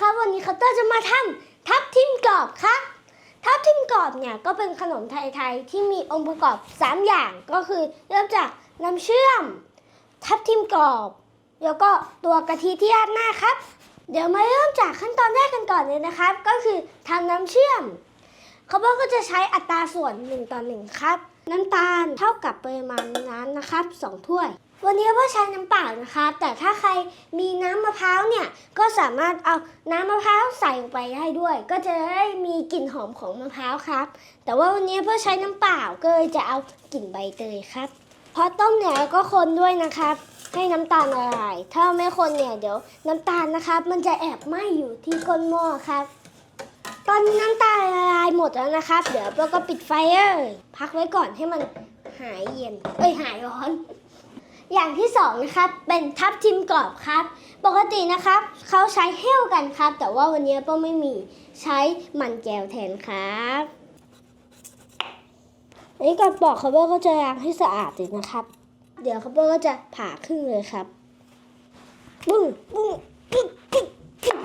ครับวันนี้คัตเตอร์จะมาทำทับทิมกรอบครับทับทิมกรอบเนี่ยก็เป็นขนมไทยๆที่มีองค์ประกอบ 3 อย่างก็คือเริ่มจากน้ำเชื่อม ทับทิมกรอบ แล้วก็ตัวกะทิที่ราดหน้าครับ เดี๋ยวมาเริ่มจากขั้นตอนแรกกันก่อนเลยนะครับ ก็คือทำน้ำเชื่อมเขาบอกก็จะใช้อัตราส่วน1ต่อ1ครับ น้ำตาลเท่ากับปริมาณน้ำนะครับ2ถ้วย วันนี้ว่าใช้น้ำเปล่านะครับ แต่ถ้าใครมีน้ำมะพร้าวเนี่ยก็สามารถเอาน้ำมะพร้าวใส่ลงไปได้ด้วย ก็จะได้มีกลิ่นหอมของมะพร้าวครับ แต่ว่าวันนี้เพื่อใช้น้ำเปล่าก็เลยจะเอากลิ่นใบเตยครับพอต้มเนี่ยก็คนด้วยนะครับ ให้น้ำตาลละลายถ้าไม่คนเนี่ยเดี๋ยวน้ำตาลนะครับ มันจะแอบไหม้อยู่ที่ก้นหม้อครับ ตอนน้ำตาลละ ดแล้วนะครับ เดี๋ยวเราก็ปิดไฟเลยพักไว้ก่อนให้มันหายเย็น เอ้ยหายร้อน อย่างที่สองนะครับ เป็นทับทิมกรอบครับ ปกตินะครับเขาใช้เฮลกันครับ แต่ว่าวันนี้ป้าไม่มีใช้มันแก้วแทนครับอันนี้การปอกเขาก็จะล้างให้สะอาดเลยนะครับ เดี๋ยวเขาก็จะผ่าครึ่งเลยครับบุ้งบุ้งปุ๊บปุ๊บปุ๊บ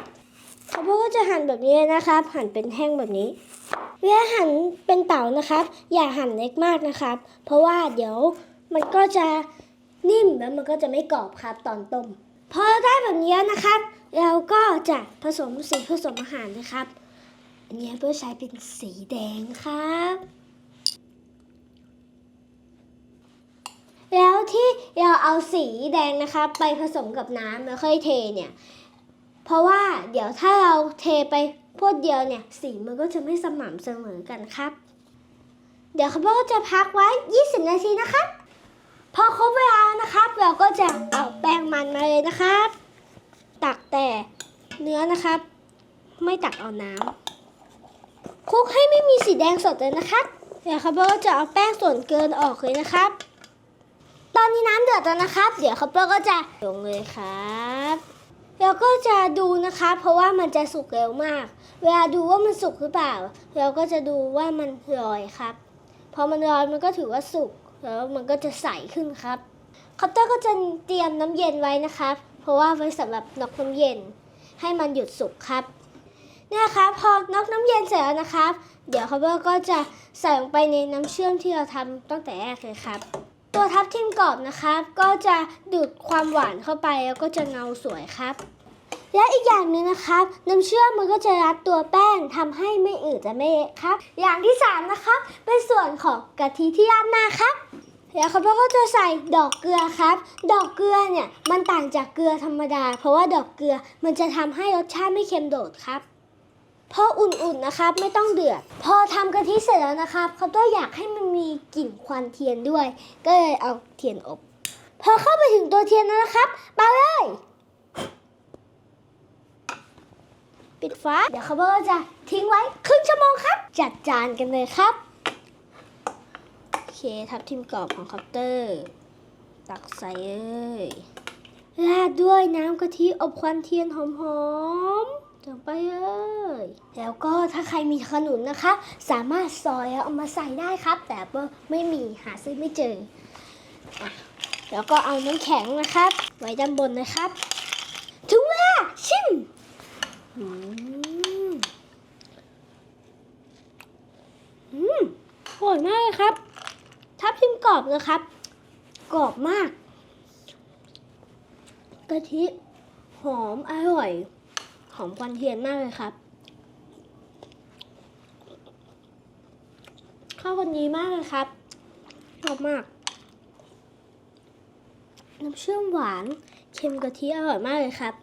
เขาก็จะหั่นแบบนี้นะครับ หั่นเป็นแท่งแบบนี้ เวลาหั่นเป็นเต๋านะครับ อย่าหั่นเล็กมากนะครับ เพราะว่าเดี๋ยวมันก็จะนิ่มแล้วมันก็จะไม่กรอบครับตอนต้มพอได้แบบนี้นะครับ เราก็จะผสมสีผสมอาหารนะครับอันนี้เพื่อใช้เป็นสีแดงครับ แล้วที่เราเอาสีแดงนะคะไปผสมกับน้ำแล้วค่อยเทเนี่ย เพราะว่าเดี๋ยวถ้าเราเทไปพวดเดียวเนี่ย สีมันก็จะไม่สม่ำเสมอกันครับ เดี๋ยวเขาก็จะพักไว้ 20 นาทีนะครับ พอครบเวลานะครับ เราก็จะเอาแป้งมันมาเลยนะครับ ตักแต่เนื้อนะครับ ไม่ตักเอาน้ำคลุกให้ไม่มีสีแดงสดเลยนะครับเดี๋ยวเขาก็จะเอาแป้งส่วนเกินออกเลยนะครับ ตอนนี้น้ำเดือดแล้วนะครับ เดี๋ยวคัพเปอร์ก็จะลงเลยครับ แล้วก็จะดูนะคะ เพราะว่ามันจะสุกเร็วมาก เวลาดูว่ามันสุกหรือเปล่า เราก็จะดูว่ามันลอยครับ พอมันลอยมันก็ถือว่าสุกแล้วมันก็จะใสขึ้นครับคัพเตอร์ก็จะเตรียมน้ำเย็นไว้นะครับ เพราะว่าไว้สำหรับนอกน้ำเย็น ให้มันหยุดสุกครับเนี่ยครับพอนอกน้ำเย็นเสร็จแล้วนะครับ เดี๋ยวคัพเตอร์ก็จะใส่ลงไปในน้ำเชื่อมที่เราทำตั้งแต่แรกเลยครับ ตัวทับทิมกรอบนะครับ ก็จะดูดความหวานเข้าไปแล้วก็จะเงาสวยครับ และอีกอย่างหนึ่งนะครับ น้ำเชื่อมมันก็จะรัดตัวแป้งทำให้ไม่อืดจะไม่เละครับ อย่างที่สามนะครับเป็นส่วนของกะทิที่ราดหน้าครับแล้วเขาก็จะใส่ดอกเกลือครับ ดอกเกลือเนี่ยมันต่างจากเกลือธรรมดา เพราะว่าดอกเกลือมันจะทำให้รสชาติไม่เค็มโดดครับ พออุ่นๆนะครับไม่ต้องเดือด พอทำกะทิเสร็จแล้วนะครับเขาก็อยากให้มันมีกลิ่นควันเทียนด้วย ก็เลยเอาเทียนอบ พอเข้าไปถึงตัวเทียนแล้วนะครับเปาเลย ปิดฟ้า เดี๋ยวเขาก็จะทิ้งไว้ครึ่งชั่วโมงครับ จัดจานกันเลยครับโอเคทับทิมกรอบของคอปเตอร์ ตักใส่เอ้ยราดด้วยน้ำกะทิอบควันเทียนหอมๆจังไปเอ้ย แล้วก็ถ้าใครมีขนุนนะคะ สามารถซอยแล้วเอามาใส่ได้ครับ แต่ไม่มีหาซื้อไม่เจอ แล้วก็เอาน้ำแข็งนะครับ ไว้ด้านบนนะครับ ถึงเวลาชิมอืมอืมอร่อยมากเลยครับ ทับทิมกรอบนะครับ กรอบมากกะทิหอมอร่อย หอมควันเทียนมากเลยครับ เข้ากันดีมากเลยครับชอบมาก น้ำเชื่อมหวาน เค็มกะทิอร่อยมากเลยครับ